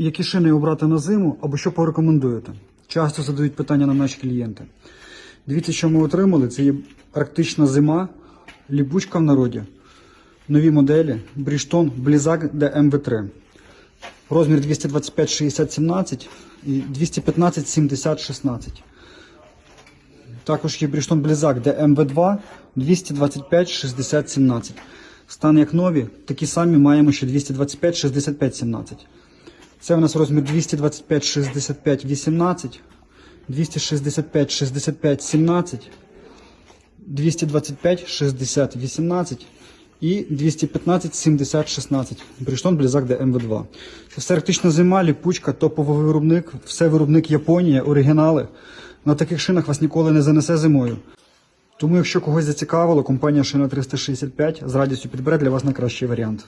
Які шини обрати на зиму або що порекомендуєте? Часто задають питання на наші клієнти. Дивіться, що ми отримали. Це є арктична зима, ліпучка в народі, нові моделі, Бріштон Blizzak DMV3. Розмір 225 60 17 і 215 70 16. Також є Бріштон Blizzak DMV2 225 60 17. Стан як нові, такі самі маємо ще 225 65 17. Це у нас розмір 225 65 18, 265 65 17, 225 60 18 і 215 70 16. Бріштон Блізак ДМВ2. Це все зима, ліпучка, топовий виробник, все виробник Японія, оригінали. На таких шинах вас ніколи не занесе зимою. Тому, якщо когось зацікавило, компанія Шина 365 з радістю підбере для вас найкращий варіант.